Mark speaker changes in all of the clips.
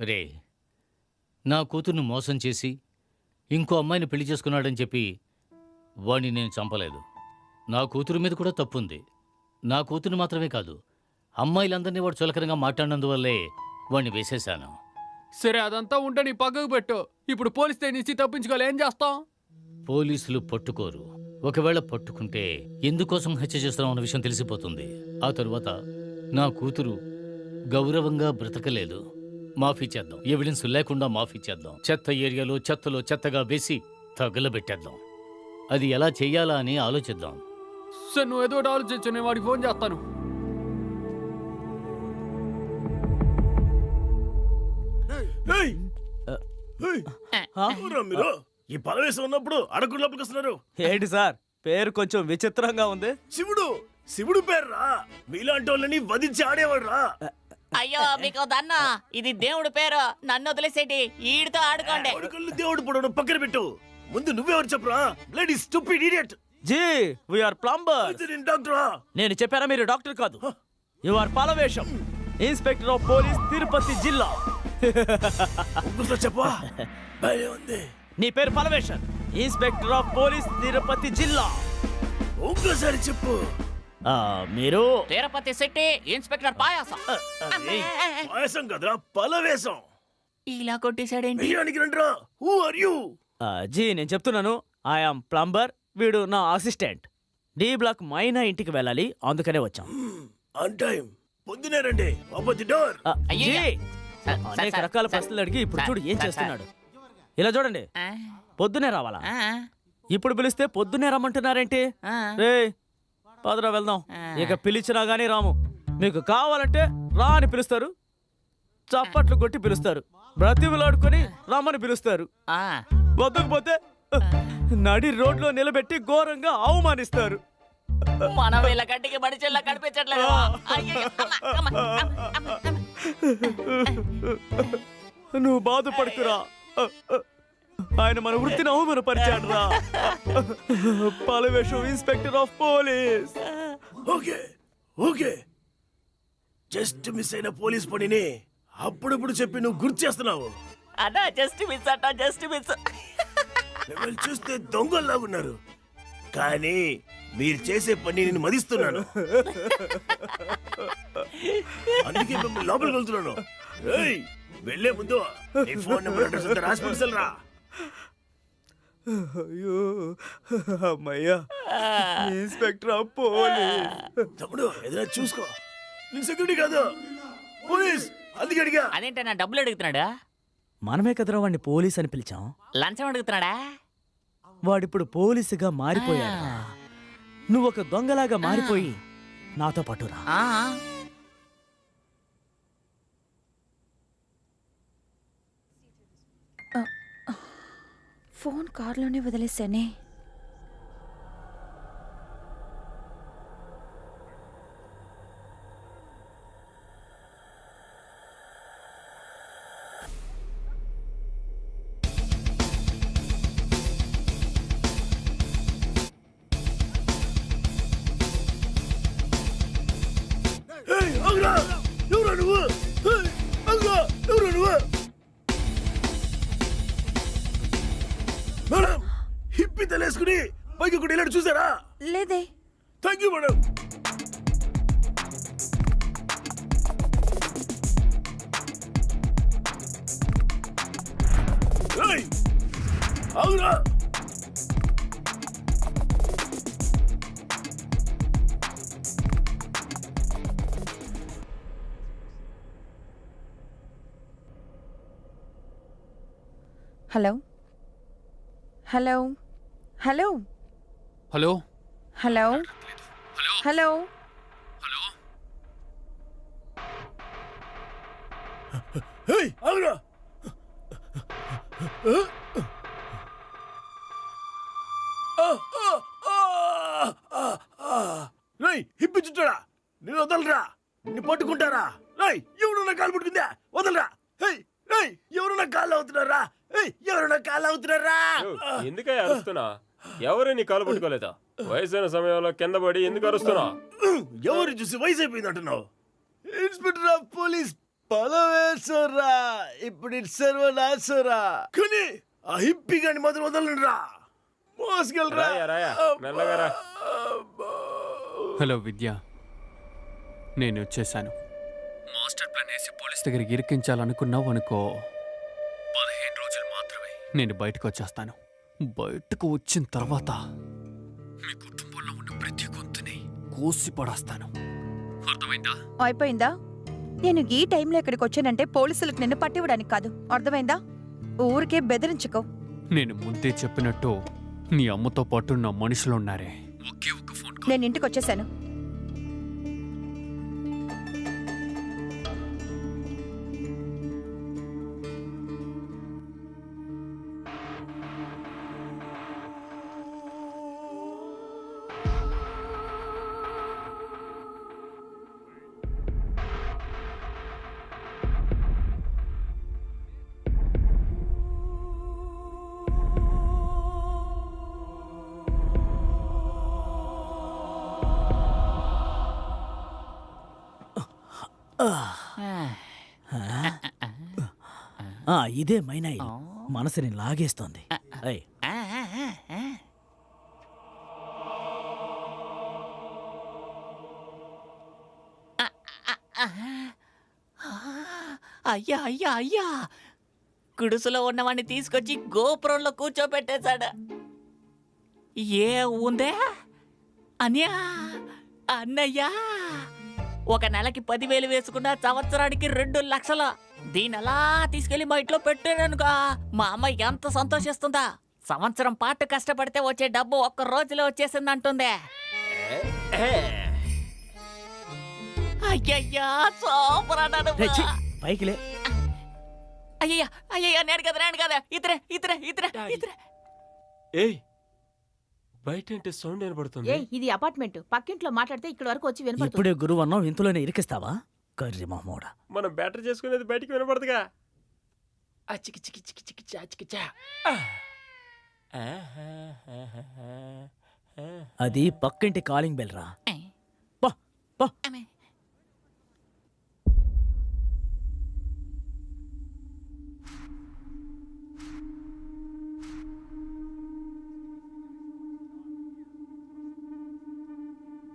Speaker 1: రే నా కూతుర్ని మోసం చేసి ఇంకో అమ్మాయిని పెళ్ళి చేసుకున్నాడని చెప్పి వాణ్ణి నేను చంపలేదు. నా కూతురు మీద కూడా తప్పుంది. నా కూతురు మాత్రమే కాదు అమ్మాయిలందరినీ వాడు చులకనగా మాట్లాడినందువల్లే వాణ్ణి వేసేశాను.
Speaker 2: సరే అదంతా ఉంటే నీ పక్కకు పెట్టు. ఇప్పుడు పోలీస్ స్టేషన్ ఇచ్చి తప్పించుకోవాలి. ఏం చేస్తాం
Speaker 1: పోలీసులు పట్టుకోరు. ఒకవేళ పట్టుకుంటే ఎందుకోసం హత్య చేస్తున్నాం అన్న విషయం తెలిసిపోతుంది. ఆ తరువాత నా కూతురు గౌరవంగా బ్రతకలేదు. మాఫీ చేద్దాం. ఎవిడెన్స్ లేకుండా మాఫీ చేద్దాం. చెత్త ఏరియాలో చెత్తలో చెత్తగా వేసి తగలబెట్టేద్దాం. అది ఎలా చెయ్యాలా అని ఆలోచిద్దాం.
Speaker 2: సరే నువ్వు ఏదో ఒకటి ఆలోచించు నేను వాడికి ఫోన్ చేస్తాను.
Speaker 3: ఈ పరవేశం ఉన్నప్పుడు అడగకుండా లోపలికి వస్తున్నారు.
Speaker 4: ఏంటి సార్? పేరు కొంచెం విచిత్రంగా ఉంది.
Speaker 3: శివుడు! శివుడు పేర్రా. మీలాంటి వాళ్ళని వధించి ఆడేవాడు రా
Speaker 5: అయ్యో మీకు దన్న. ఇది దేవుడి పేరు. నన్ను వదిలేసేటి. ఈడితో ఆడుకోండి.
Speaker 3: దేవుడు పొడవడం పక్కన పెట్టు. ముందు నువ్వెవరు చెప్పురా? Bloody stupid idiot
Speaker 4: G VR plumber
Speaker 3: నేను డాక్టరా?
Speaker 4: నేను చెప్పారా మీరు డాక్టర్ కాదు. You are Palavesham. Inspector of police Tirupati జిల్లా.
Speaker 3: ఒక్కసారి చెప్పా భయం ఉంది.
Speaker 4: నీ పేరు Palaveshan inspector of police Tirupati జిల్లా.
Speaker 3: ఒక్కసారి చెప్పు.
Speaker 4: మీరు?
Speaker 5: Tirupati city inspector Payasam.
Speaker 3: పాయసం కదరా? పలవేశం.
Speaker 5: ఇలా కొట్టేశాడేంటి?
Speaker 3: బియ్యానికి రండిరా. హూ ఆర్ యూ
Speaker 4: ఆ, జీ నేను చెప్తున్నాను. ఐఆమ్ ప్లంబర్ వీడు నా అసిస్టెంట్ డి బ్లాక్ మైనా ఇంటికి వెళ్ళాలి. అందుకనే వచ్చాం.
Speaker 3: ఆన్ టైం పొద్దునే రండి. ది డోర్
Speaker 4: జీ అనేక రకాల ప్రశ్నలు అడిగి ఇప్పుడు చూడు ఏం చేస్తున్నాడు. ఇలా చూడండి. పొద్దునే రావాలా?
Speaker 5: ఆ,
Speaker 4: ఇప్పుడు పిలిస్తే పొద్దునే రమ్మంటున్నారేంటి. రే పదరా వెళ్దాం. ఇక పిలిచినా గానీ రాము. మీకు కావాలంటే రా అని పిలుస్తారు. చప్పట్లు కొట్టి పిలుస్తారు. బ్రతిమలాడుకొని రమ్మని పిలుస్తారు. వద్దకపోతే నడి రోడ్లో నిలబెట్టి ఘోరంగా అవమానిస్తారు.
Speaker 5: మనం వీళ్ళ కంటికి కనిపించట్లేదు.
Speaker 4: నువ్వు బాధపడుకురా. ఆయన మన వృత్తిని అవమానపరిచాడు రా Palavesham inspector of police.
Speaker 3: Okay okay. Just miss అయిన పోలీస్ పనిని అప్పుడప్పుడు చెప్పి నువ్వు గుర్తు చేస్తున్నావు.
Speaker 5: అన్నా జస్ట్ మిస్ అట్టా జస్ట్ మిస్.
Speaker 3: మిమ్మల్ని చూస్తే దొంగల్లాగున్నారు. కానీ మీరు చేసే పని నేను మదిస్తున్నాను. అందుకే మిమ్మల్ని లోపలికి వెళ్తున్నాను. ఏయ్, వెళ్ళే ముందు నీ ఫోన్ నెంబర్ అడ్రస్ అంతా రాసి.
Speaker 4: అయ్యో అమ్మయ్యా. Inspector police.
Speaker 3: తమ్ముడు ఏదైనా చూసుకో. నేను సెక్యూరిటీ కాదు. పోలీస్ అందుకే అడిగా.
Speaker 5: అదేంటన్నా డబ్బులు అడుగుతున్నాడా?
Speaker 4: మనమే కదరా వాడిని పోలీస్ అని పిలిచాం.
Speaker 5: లంచం అడుగుతున్నాడా?
Speaker 4: వాడిప్పుడు పోలీసుగా మారిపోయాడు. నువ్వు ఒక దొంగలాగా మారిపోయి నాతో పాటు
Speaker 6: ఫోన్ కార్లోనే
Speaker 3: వదిలేశానే. తలేసుకుని పైకి కూడా ఇలాంటి చూసారా?
Speaker 6: లేదే.
Speaker 3: థ్యాంక్ యూ మేడం ఏయ్, ఆగురా!
Speaker 6: Hello hello. Hello.
Speaker 2: Hello.
Speaker 6: Hello. Hello.
Speaker 3: హిప్పి చుట్టాడా? నేను వదలరా? నిన్ను పట్టుకుంటారా? రేయ్ ఎవరు కాలు పట్టుకుందా? వదలరా. హేయ్ రేయ్ ఎవరు కాళ్ళు అవుతున్నారా? ఏయ్ ఎవరు కాళ్ళు అవుతున్నారా?
Speaker 7: ఎందుకయ్యా అరుస్తున్నా? ఎవరు నీ కాలు పట్టుకోలేదా? వయసైన సమయంలో కింద పడి ఎందుకు అరుస్తున్నా
Speaker 3: ఎవరు చూసి వయసు అయిపోయింది అంటున్నావు ఇన్స్పెక్టర్ ఆఫ్ పోలీస్ పొలం వేసురా ఇప్పుడు ఇటు సర్వనాసురా కానీ ఆ హిప్పి గాని మొదలు వదలండిరా. మోసుకెళ్ళరా.
Speaker 7: రాయా రాయా మెల్లగా రా.
Speaker 2: హలో విద్య. నేను వచ్చేసాను. మాస్టర్ ప్లాన్ వేసి పోలీస్ దగ్గరికి ఇరికించాలనుకున్నావు అనుకో. పదిహేను రోజులు మాత్రమే. నేను బయటకు వచ్చేస్తాను. బయటకు వచ్చిన తర్వాత మీ కుటుంబంలో ఉన్న ప్రతి గొంతుని కోసి పడేస్తాను. అర్థమైందా?
Speaker 6: అయిపోయిందా? నేను ఈ టైంలో ఇక్కడికి వచ్చానంటే పోలీసులకు నిన్ను పట్టివ్వడానికి కాదు. అర్థమైందా? ఊరికే బెదిరించుకో.
Speaker 2: నేను ముందే చెప్పినట్టు నీ అమ్మతో పాటు నా మనుషులు ఉన్నారే. ఒకే ఒక్క ఫోన్ కాల్.
Speaker 6: నేను ఇంటికి వచ్చేసాను.
Speaker 4: ఆ, ఇదే మైనాయిల్. మనసుని లాగేస్తోంది.
Speaker 5: ఆ. అయ్యా అయ్యా అయ్యా. గుడుసులో ఉన్నవాడిని తీసుకొచ్చి గోపురంలో కూర్చోబెట్టేశాడు. ఏ ఉందే అన్యా అన్నయ్యా. ఒక నెలకి పదివేలు వేసుకున్న సంవత్సరానికి రెండు లక్షలు. దీని అలా తీసుకెళ్ళి మా ఇంట్లో పెట్టాడనుగా మా అమ్మ ఎంత సంతోషిస్తుందా? సంవత్సరం పాటు కష్టపడితే వచ్చే డబ్బు ఒక్క రోజులో వచ్చేసింది అంటుందే అయ్యయ్యా సూపర్ అన్నాను
Speaker 4: రేయ్, ఛీ, పైకి లే.
Speaker 5: అయ్యయ్యా అయ్యయ్యా నేను కదా నేను కదా. ఇతరే ఇతరే ఇతరే ఇతరే.
Speaker 7: ఏయ్ బయట అంటే సౌండ్
Speaker 8: ఇది అపార్ట్మెంట్. పక్కింట్లో మాట్లాడితే ఇక్కడ వరకు వచ్చి వినపడుతుంది.
Speaker 4: ఇప్పుడే ఇంతలోనే ఇరికిస్తావా? కర్రి మహమూడ.
Speaker 7: మనం బ్యాటరీ చేసుకునేది బయటికి వినపడదుగా. ఆ చికి చికి చికి చికి చా చికి చా.
Speaker 4: అది పక్కింటి కాలింగ్ బెల్ రా. పా పా.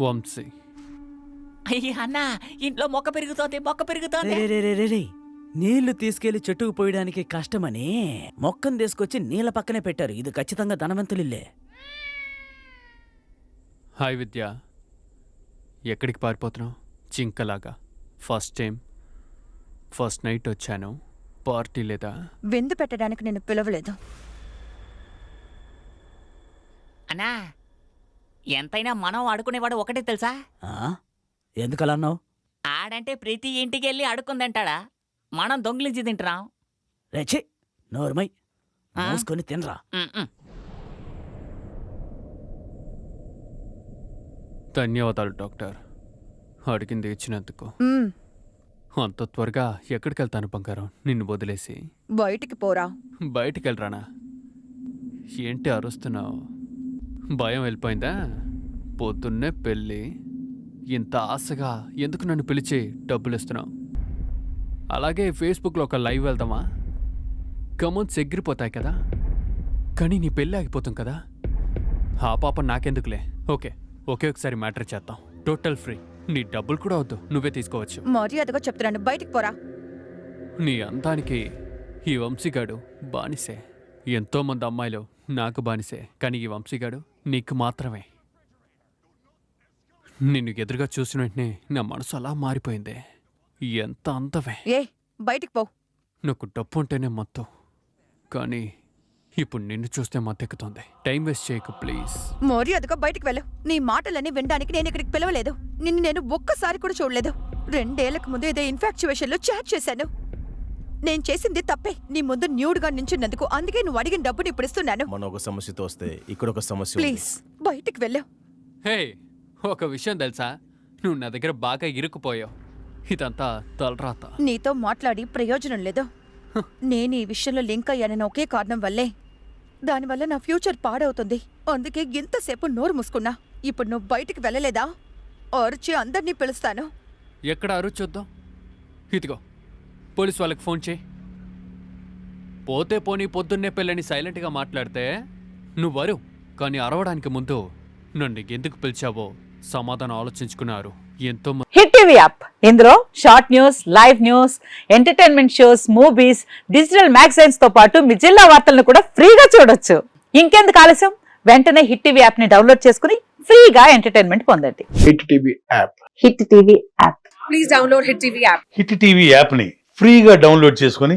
Speaker 2: వంశీ.
Speaker 5: అయ్యా అన్న ఇంట్లో మొక్క పెరుగుతోంది మొక్క పెరుగుతోంది.
Speaker 4: రే, రే, రే, రే, రే. నీళ్ళు తీసుకెళ్ళి చెట్టుకు పోయడానికి కష్టమని. మొక్కను తీసుకొచ్చి నీళ్ళ పక్కనే పెట్టారు. ఇది ఖచ్చితంగా ధనవంతులిల్లే.
Speaker 2: హాయ్ విద్య. ఎక్కడికి పారిపోతున్నావు? చింకలాగా. First time. ఫస్ట్ నైట్ వచ్చాను. పార్టీ లేదా?
Speaker 6: విందు పెట్టడానికి నేను పిలవలేదు.
Speaker 5: అన్నా ఎంతైనా మనం ఆడుకునేవాడు ఒకటే తెలుసా?
Speaker 4: ఆ? ఎందుకలా అన్నావు
Speaker 5: ఆడంటే ప్రతి ఇంటికి వెళ్ళి అడుక్కుందంటాడా మనం దొంగిలించి తింటున్నాం.
Speaker 4: రేచి నోరుమై
Speaker 5: ఆ?
Speaker 4: మూసుకొని తినరా?
Speaker 5: ఉమ్, ఉమ్.
Speaker 2: ధన్యవాదాలు డాక్టర్. అడిగింది ఇచ్చినందుకు. అంత త్వరగా ఎక్కడికి వెళ్తాను బంగారం? నిన్ను వదిలేసి.
Speaker 6: బయటికి పోరా.
Speaker 2: బయటికి వెళ్ళరానా ఏంటి అరుస్తున్నావు? భయం వెళ్ళిపోయిందా? పొద్దున్నే పెళ్ళి. ఇంత ఆశగా ఎందుకు నన్ను పిలిచి డబ్బులు ఇస్తున్నావు అలాగే ఫేస్బుక్లో ఒక లైవ్ వెళ్దామా? కమౌంట్స్ ఎగిరిపోతాయి కదా? కానీ నీ పెళ్ళి ఆగిపోతాం కదా? ఆ పాప నాకెందుకులే? ఓకే ఒకే ఒకసారి మ్యాటర్ చేద్దాం. Total free. నీ డబ్బులు కూడా వద్దు. నువ్వే తీసుకోవచ్చు.
Speaker 6: మర్యాదగా చెప్తున్నాను బయటికి పోరా.
Speaker 2: నీ అందానికి ఈ వంశీగాడు బానిసే. ఎంతోమంది అమ్మాయిలు నాకు బానిసే. కానీ ఈ వంశీగాడు నీకు మాత్రమే. నిన్ను ఎదురుగా చూసిన వెంటనే నా మనసు అలా మారిపోయిందే. ఎంత అందమే.
Speaker 6: ఏ బయటికి పో.
Speaker 2: నాకు డబ్బు ఉంటేనే మత్తు. కానీ ఇప్పుడు నిన్ను చూస్తే మత్తెక్కుతోంది టైం వేస్ట్ చేయకు ప్లీజ్.
Speaker 6: మర్యాదగా బయటికి వెళ్ళు. నీ మాటలన్నీ వినడానికి నేను ఇక్కడికి పిలవలేదు. నిన్ను నేను ఒక్కసారి కూడా చూడలేదు. రెండేళ్ళకు ముందు ఏదో ఇన్ఫాక్చువేషన్లో చాట్ చేశాను. నేను చేసింది తప్పే. నీ ముందు న్యూడ్గా నించున్నందుకు అందుకే నువ్వు అడిగిన డబ్బుని ఇప్పుడు ఇస్తున్నాను.
Speaker 3: మన ఒక సమస్యతో వస్తే ఇక్కడ ఒక సమస్య ఉంది.
Speaker 6: ప్లీజ్ బయటికి వెళ్ళు.
Speaker 2: హే ఒక విషయం తెలుసా? నువ్వు నా దగ్గర బాగా ఇరుక్కుపోయావు. ఇదంతా తలరాత.
Speaker 6: నీతో మాట్లాడి ప్రయోజనం లేదు. నేను ఈ విషయంలో లింక్ అయ్యానని ఒకే కారణం వల్లే. దానివల్ల నా ఫ్యూచర్ పాడవుతుంది. అందుకే ఇంతసేపు నోరు మూసుకున్నా. ఇప్పుడు నువ్వు బయటికి వెళ్ళలేదా? అరిచి అందరినీ పిలుస్తాను.
Speaker 2: ఎక్కడ అరుచొద్దాం ఇదిగో పోలీస్ వాళ్ళకి ఫోన్ చేయి. పోతే పోనీ పొద్దున్నే పెళ్ళని సైలెంట్గా మాట్లాడితే నువ్వు వరు కానీ అరవడానికి ముందు నన్ను ఎందుకు పిలిచావో సమాధానం ఆలోచించుకున్నారు. ఎంతో
Speaker 9: హిట్ టీవీ యాప్. ఇందులో short news live news entertainment shows movies digital మ్యాగజైన్స్తో పాటు మీ జిల్లా వార్తలను కూడా ఫ్రీగా చూడొచ్చు. ఇంకెందుకు ఆలస్యం? వెంటనే హిట్ టీవీ యాప్ని డౌన్లోడ్ చేసుకుని ఫ్రీగా ఎంటర్టైన్మెంట్ పొందండి.
Speaker 3: Hit TV app.
Speaker 9: Hit TV app.
Speaker 10: Hit TV యాప్ని ఫ్రీగా డౌన్లోడ్ చేసుకొని